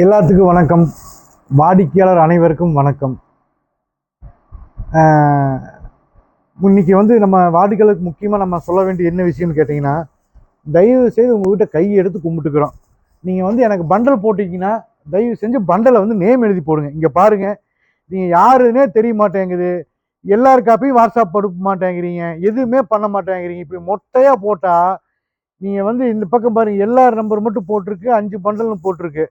எல்லாத்துக்கும் வணக்கம். வாடிக்கையாளர் அனைவருக்கும் வணக்கம். இன்றைக்கி இன்னைக்கு வந்து நம்ம வாடிக்கையாளருக்கு முக்கியமாக நம்ம சொல்ல வேண்டிய என்ன விஷயம்னு கேட்டிங்கன்னா தயவு செய்து உங்ககிட்ட கை எடுத்து கும்பிட்டுக்கிறோம். நீங்கள் வந்து எனக்கு பண்டல் போட்டிங்கன்னா தயவு செஞ்சு பண்டலை வந்து நேம் எழுதி போடுங்க. இங்கே பாருங்கள் நீங்கள் யாருன்னே தெரிய மாட்டேங்குது. எல்லார் காப்பியும் வாட்ஸ்அப் அனுப்ப மாட்டேங்கிறீங்க. எதுவுமே பண்ண மாட்டேங்கிறீங்க. இப்படி மொட்டையாக போட்டால் நீங்கள் வந்து இந்த பக்கம் பாருங்கள் எல்லார் நம்பர் மட்டும் போட்டிருக்கு. அஞ்சு பண்டல்னு போட்டிருக்கு.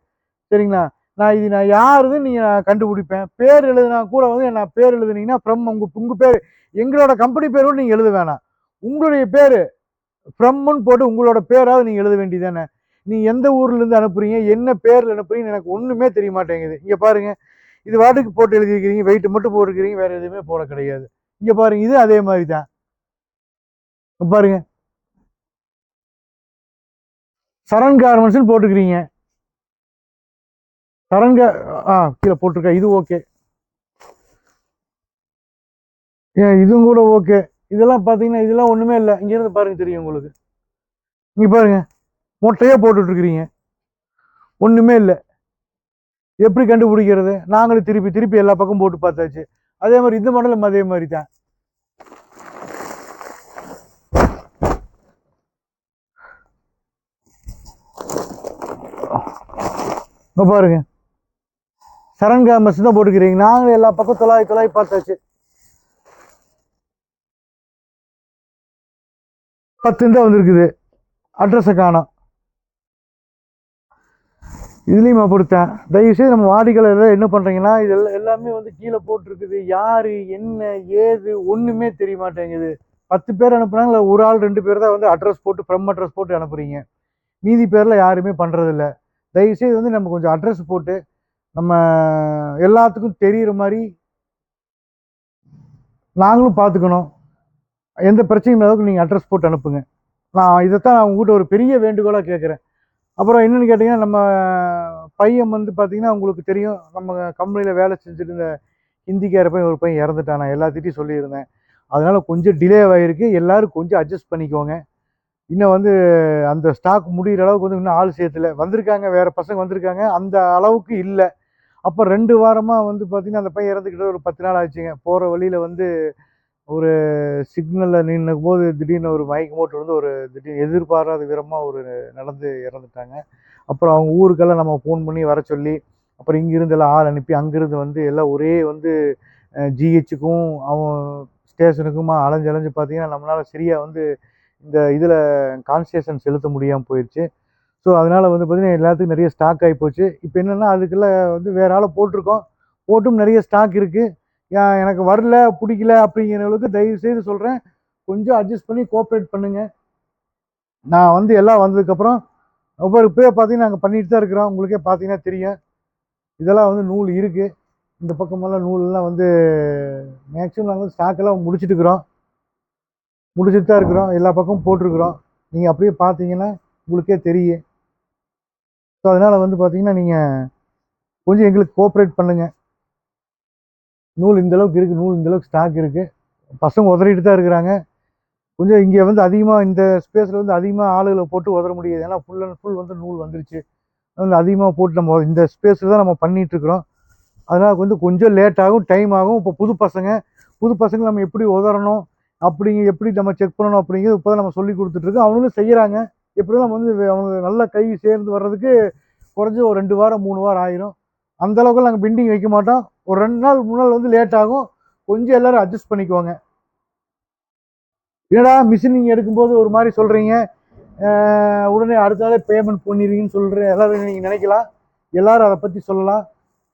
சரிங்களா? நான் இது நான் யாருதுன்னு நீங்கள் கண்டுபிடிப்பேன். பேர் எழுதுனா கூட வந்து நான் பேர் எழுதுனீங்கன்னா ஃப்ரம் உங்கள் உங்கள் பேர் எங்களோட கம்பெனி பேரோடு நீங்கள் எழுத வேணாம். உங்களுடைய பேர் ஃப்ரம்முன்னு போட்டு உங்களோட பேராவது நீங்கள் எழுத வேண்டியதானே நீ எந்த ஊர்லேருந்து அனுப்புறீங்க? என்ன பேரில் அனுப்புறீங்கன்னு எனக்கு ஒன்றுமே தெரிய மாட்டேங்குது. இங்கே பாருங்கள் இது வாட்டுக்கு போட்டு எழுதியிருக்கிறீங்க வெயிட் மட்டும் போட்டுருக்கிறீங்க வேறு எதுவுமே போட கிடையாது. இங்கே பாருங்கள் இது அதே மாதிரி தான் பாருங்கள் சரண் கார்மெண்ட்ஸ்னு போட்டுக்கிறீங்க. சரங்க ஆ கீழே போட்டிருக்கேன் இது ஓகே ஏன் இதுவும் கூட ஓகே இதெல்லாம் பார்த்தீங்கன்னா இதெல்லாம் ஒன்றுமே இல்லை. இங்கேருந்து பாருங்க தெரியும் உங்களுக்கு. இங்கே பாருங்க மொட்டையாக போட்டுட்ருக்கிறீங்க. ஒன்றுமே இல்லை. எப்படி கண்டுபிடிக்கிறது? நாங்களும் திருப்பி திருப்பி எல்லா பக்கம் போட்டு பார்த்தாச்சு. அதே மாதிரி இந்த மாடலும் அதே மாதிரி தான். இங்க பாருங்க. சரண் காமர்ஸ் தான் போட்டுக்கிறீங்க. நாங்களும் எல்லா பக்கம் தொலாய் தொலாய் பார்த்தாச்சு. பத்து தான் வந்திருக்குது. அட்ரஸை காணோம். இதுலேயும் அப்படித்தான் தயவுசெய்து நம்ம வாடிக்கையாளர் என்ன பண்ணுறீங்கன்னா இது எல்லாம் எல்லாமே வந்து கீழே போட்டிருக்குது. யார் என்ன ஏது ஒன்றுமே தெரிய மாட்டேங்குது. பத்து பேர் அனுப்புனாங்க இல்லை ஒரு ஆள் ரெண்டு பேர் தான் வந்து அட்ரஸ் போட்டு ஃப்ரம் அட்ரஸ் போட்டு அனுப்புகிறீங்க மீதி பேரில் யாருமே பண்ணுறதில்ல தயவுசெய்து வந்து நம்ம கொஞ்சம் அட்ரஸ் போட்டு நம்ம எல்லாத்துக்கும் தெரிகிற மாதிரி நாங்களும் பார்த்துக்கணும் எந்த பிரச்சனையும் அளவுக்கு நீங்கள் அட்ரஸ் போட்டு அனுப்புங்க. நான் இதைத்தான் நான் உங்கள்கிட்ட ஒரு பெரிய வேண்டுகோளாக கேட்குறேன் அப்புறம் என்னென்னு கேட்டிங்கன்னா நம்ம பையன் வந்து பார்த்திங்கன்னா உங்களுக்கு தெரியும் நம்ம கம்பெனியில் வேலை செஞ்சுட்டு இருந்த ஹிந்திக்கார பையன் ஒரு பையன் இறந்துட்டான். நான் எல்லாத்திட்டையும் சொல்லியிருந்தேன். அதனால் கொஞ்சம் டிலே ஆகிருக்கு எல்லோரும் கொஞ்சம் அட்ஜஸ்ட் பண்ணிக்கோங்க. இன்னும் வந்து அந்த ஸ்டாக் முடிகிற அளவுக்கு வந்து இன்னும் ஆள் சேர்த்துல. வந்திருக்காங்க வேறு பசங்க வந்திருக்காங்க. அந்த அளவுக்கு இல்லை. அப்போ ரெண்டு வாரமாக வந்து பார்த்திங்கன்னா அந்த பையன் இறந்துக்கிட்ட ஒரு பத்து நாள் ஆச்சுங்க. போகிற வழியில் வந்து ஒரு சிக்னலில் நின்ன போது திடீர்னு ஒரு மயக்க மோட்டு வந்து ஒரு திடீர்னு எதிர்பாராத விதமாக ஒரு நடந்து இறந்துட்டாங்க. அப்புறம் அவங்க ஊருக்கெல்லாம் நம்ம ஃபோன் பண்ணி வர சொல்லி அப்புறம் இங்கிருந்து எல்லாம் ஆள் அனுப்பி அங்கேருந்து வந்து எல்லாம் ஒரே வந்து ஜிஹெச்சுக்கும் அவன் ஸ்டேஷனுக்குமா அலைஞ்சு அலைஞ்சு பார்த்தீங்கன்னா நம்மளால் சரியாக வந்து இந்த இதில் கான்சன்ட்ரேஷன் செலுத்த முடியாமல் போயிடுச்சு ஸோ அதனால் வந்து பார்த்திங்கன்னா எல்லாத்துக்கும் நிறைய ஸ்டாக் ஆகி போச்சு. இப்போ என்னென்னா அதுக்கெல்லாம் வந்து வேற ஆளை போட்டிருக்கோம். போட்டும் நிறைய ஸ்டாக் இருக்குது எனக்கு வரல பிடிக்கல அப்படிங்கிறவங்களுக்கு தயவு செய்து சொல்கிறேன் கொஞ்சம் அட்ஜஸ்ட் பண்ணி கோஆப்ரேட் பண்ணுங்கள் நான் வந்து எல்லாம் வந்ததுக்கப்புறம் ஒவ்வொரு பேர் பார்த்தீங்கன்னா நாங்கள் பண்ணிட்டு தான் இருக்கிறோம். உங்களுக்கே பார்த்தீங்கன்னா தெரியும். இதெல்லாம் வந்து நூல் இருக்குது இந்த பக்கமெல்லாம் நூலெல்லாம் வந்து மேக்ஸிமம் நாங்கள் ஸ்டாக்கெல்லாம் முடிச்சிட்டு இருக்கிறோம். முடிச்சுட்டு தான் இருக்கிறோம். எல்லா பக்கமும் போட்டிருக்கிறோம். நீங்கள் அப்படியே பார்த்தீங்கன்னா உங்களுக்கே தெரியும். ஸோ அதனால் வந்து பார்த்தீங்கன்னா நீங்கள் கொஞ்சம் எங்களுக்கு கோஆப்ரேட் பண்ணுங்கள் நூல் இந்த அளவுக்கு இருக்குது நூல் இந்த அளவுக்கு ஸ்டாக் இருக்குது பசங்க உதறிட்டு தான் இருக்கிறாங்க. கொஞ்சம் இங்கே வந்து அதிகமாக இந்த ஸ்பேஸில் வந்து அதிகமாக ஆளுகளை போட்டு உதற முடியாது. ஏன்னா ஃபுல் அண்ட் ஃபுல் வந்து நூல் வந்துருச்சு. அதனால் அதிகமாக போட்டு நம்ம இந்த ஸ்பேஸில் தான் நம்ம பண்ணிகிட்ருக்குறோம் அதனால் வந்து கொஞ்சம் லேட் ஆகும் டைம் ஆகும். இப்போ புது பசங்க புது பசங்க நம்ம எப்படி உதறணும் அப்படிங்க எப்படி நம்ம செக் பண்ணணும் அப்படிங்கிறது இப்போ தான் நம்ம சொல்லி கொடுத்துட்ருக்கோம் அவங்களும் செய்கிறாங்க இப்படிலாம் வந்து அவங்க நல்ல கை சேர்ந்து வர்றதுக்கு குறைஞ்சி ஒரு ரெண்டு வாரம் மூணு வாரம் ஆயிரும். அந்த அளவுக்கு நாங்கள் பெண்டிங் வைக்க மாட்டோம். ஒரு ரெண்டு நாள் மூணு நாள் வந்து லேட் ஆகும். கொஞ்சம் எல்லோரும் அட்ஜஸ்ட் பண்ணிக்குவாங்க. என்னடா மிஷின் நீங்கள் எடுக்கும்போது ஒரு மாதிரி சொல்கிறீங்க உடனே அடுத்த நாளே பேமெண்ட் பண்ணிடுவீங்கன்னு சொல்கிற எல்லோரும் நீங்கள் நினைக்கலாம்? எல்லோரும் அதை பற்றி சொல்லலாம்.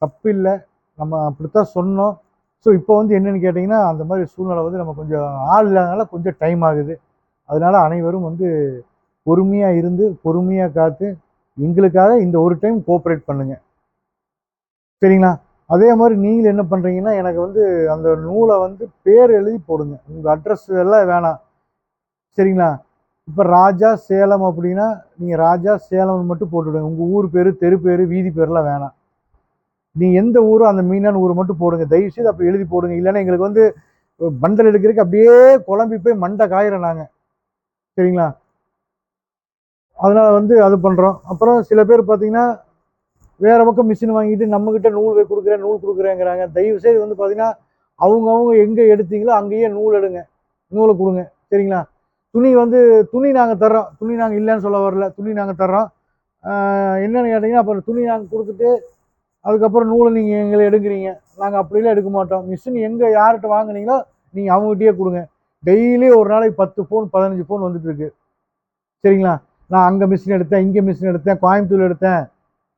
தப்பு இல்லை. நம்ம அப்படித்தான் சொன்னோம். ஸோ இப்போ வந்து என்னென்னு கேட்டிங்கன்னா அந்த மாதிரி சூழ்நிலை வந்து நம்ம கொஞ்சம் ஆள் இல்லாதனால கொஞ்சம் டைம் ஆகுது. அதனால அனைவரும் வந்து பொறுமையாக இருந்து பொறுமையாக காத்து எங்களுக்காக இந்த ஒரு டைம் கோஆப்ரேட் பண்ணுங்கள் சரிங்களா? அதே மாதிரி நீங்கள் என்ன பண்ணுறீங்கன்னா எனக்கு வந்து அந்த நூலை வந்து பேர் எழுதி போடுங்க. உங்கள் அட்ரஸ் எல்லாம் வேணாம். சரிங்களா? இப்போ ராஜா சேலம் அப்படின்னா நீங்கள் ராஜா சேலம்னு மட்டும் போட்டுவிடுங்க உங்கள் ஊர் பேர் தெரு பேர் வீதி பேர்லாம் வேணாம். நீ எந்த ஊரோ அந்த மீனான ஊரை மட்டும் போடுங்க. தயவுசெய்து அப்போ எழுதி போடுங்க. இல்லைன்னா எங்களுக்கு வந்து பந்தல் எடுக்கிறதுக்கு அப்படியே குழம்பி போய் மண்டை காயிறோம் நாங்கள் சரிங்களா? அதனால் வந்து அது பண்ணுறோம் அப்புறம் சில பேர் பார்த்தீங்கன்னா வேறு பக்கம் மிஷின் வாங்கிட்டு நம்மக்கிட்ட நூல் கொடுக்குறேன் நூல் கொடுக்குறேங்கிறாங்க. தயவு செய்து வந்து பார்த்தீங்கன்னா அவங்கவுங்க எங்கே எடுத்தீங்களோ அங்கேயே நூல் எடுங்க. நூலை கொடுங்க. சரிங்களா? துணி வந்து துணி நாங்கள் தர்றோம். துணி நாங்கள் இல்லைன்னு சொல்ல வரல. துணி நாங்கள் தர்றோம். என்னென்னு கேட்டிங்கன்னா அப்புறம் துணி நாங்கள் கொடுத்துட்டு அதுக்கப்புறம் நூலை நீங்கள் எங்களை எடுக்கிறீங்க. நாங்கள் அப்படிலாம் எடுக்க மாட்டோம். மிஷின் எங்கே யார்கிட்ட வாங்கினீங்களோ நீங்கள் அவங்ககிட்டயே கொடுங்க. டெய்லி ஒரு நாளைக்கு பத்து ஃபோன் பதினஞ்சு ஃபோன் வந்துட்டு இருக்கு. சரிங்களா? நான் அங்கே மிஷின் எடுத்தேன் இங்கே மிஷின் எடுத்தேன் கோயம்புத்தூர் எடுத்தேன்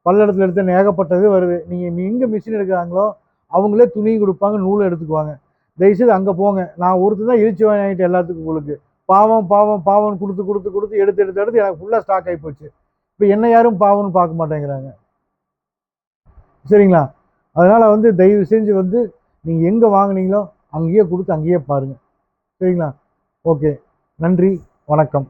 பல்லடத்தில் எடுத்தேன் ஏகப்பட்டது வருது. நீங்கள் எங்கே மிஷின் எடுக்கிறாங்களோ அவங்களே துணி கொடுப்பாங்க நூலை எடுத்துக்குவாங்க. தயவுசெய்து அங்கே போங்க. நான் ஒருத்தர் தான் இழிச்சு வாங்கிட்டு எல்லாத்துக்கும் உங்களுக்கு. பாவம் பாவம் பாவம் கொடுத்து கொடுத்து கொடுத்து எடுத்து எடுத்து எடுத்து எனக்கு ஃபுல்லாக ஸ்டாக் ஆகி போச்சு. இப்போ என்ன யாரும் பாவம்னு பார்க்க மாட்டேங்கிறாங்க. சரிங்களா? அதனால் வந்து தயவு செஞ்சு வந்து நீங்கள் எங்கே வாங்குனீங்களோ அங்கேயே கொடுத்து அங்கேயே பாருங்கள் சரிங்களா? ஓகே. நன்றி. வணக்கம்.